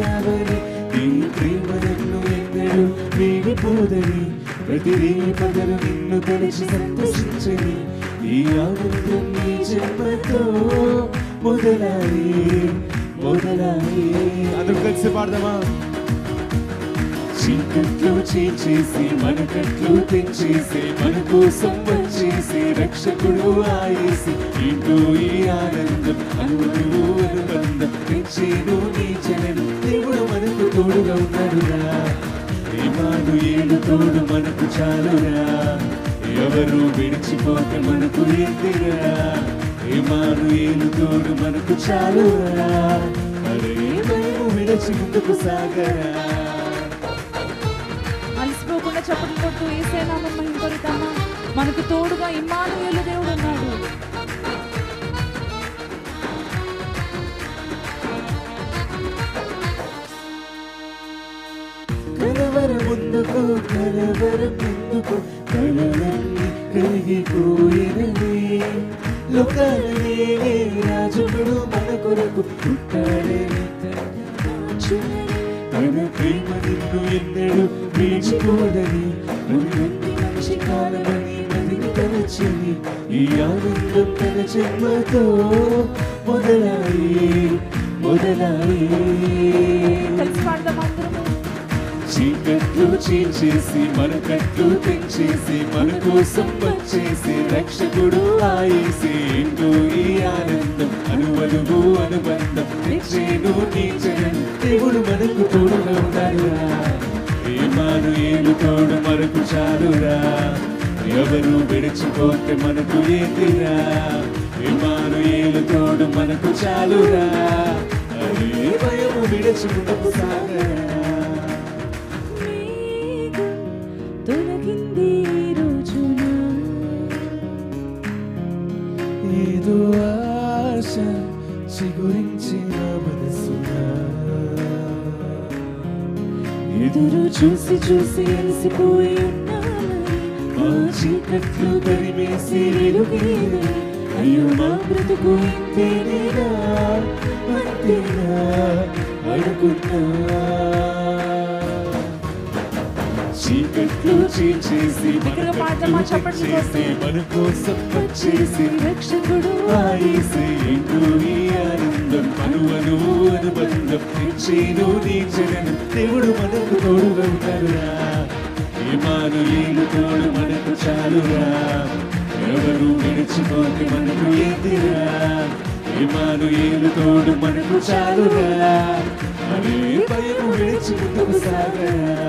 వచ్చావని నీ ప్రేమ నన్ను ఎన్నడు వీడిపోదని ప్రతి పగలు నిన్ను తలచి సంతోషించని ఈ ఆనందం నీ జన్మతో మొదలాయి మొదలాయి అందరూ కలిసి పాడదామా? చీకట్లో చేసి మనకట్లు తెంచేసి మన కోసం వచ్చేసి రక్షకుడు ఆయేసి ఇంటూ ఈ ఆనందం అనువు అనుబంధం పెంచేను నీ మనకు తోడుగా ఉన్నాడురా ఏమాను ఏడు తోడు మనకు చాలురా. ఎవరు విడిచిపోతే మనకు ఎద్దురా. ఏమాను ఏలు తోడు మనకు చాలురా. అరే భయం విడిచి ముందుకు సాగరా. అలసిపోకుండా చప్పట్లు కొట్టు ఏసేనామం మహింపరుతామా? మనకు తోడుగా ఇమ్మానుయేలు దేవుడు ఉన్నాడు లోకాలనే రాజుడు మన కొరకు పుట్టాడని తన ప్రేమ నిన్ను ఎన్నడు వీడిపోదని నువ్వెన్ని మనిషి కాలమని మదిని తలచని ఈ ఆనందం తన జన్మతో మొదలాయి మొదలాయి కలిసి చీకట్లు చీల్చేసి మన కట్లు తెంచేసి మన కోసం వచ్చేసి రక్షకుడు ఆయేసి ఏంటో ఈ ఆనందం అనువలుగు అనుబంధం తెచ్చేను నీ దేవుడు మనకు తోడుగా ఉన్నాడురా ఏమాను ఏలు తోడు మనకు చాలురా. ఎవరు విడిచిపోతే మనకు ఏదిరా విమాను ఏలు తోడు మనకు చాలురా. అదే భయము విడిచి సాగరా. ఏదో ఆశ చిగురించిన మనసునా. ఎదురు చూసి చూసి అలసిపోయి ఆ మా చీకట్లు తరిమేసి వెలుగేనా అయ్యో నా బ్రతుకు ఇంతేనేనా అంతేనా? అనుకున్నా చీకట్లు చీల్చేసి దగ్గరగా పాడదామా? చప్పట్లు చేసి మన కోసం వచ్చేసి రక్షకుడు ఆయేసి ఎందు ఈ ఆనందం అనువను అనుబంధం తెచ్చేను నీ జగన్ దేవుడు మనకు తోడుగా ఉంటాడురా ఏమాను ఏలు తోడు మనకు చాలురా. ఎవరు విడిచిపోతే మనకు ఏందిరా? ఏమాను ఏలు తోడు మనకు చాలురా. అరే భయము విడిచి ముందుకు సాగరా.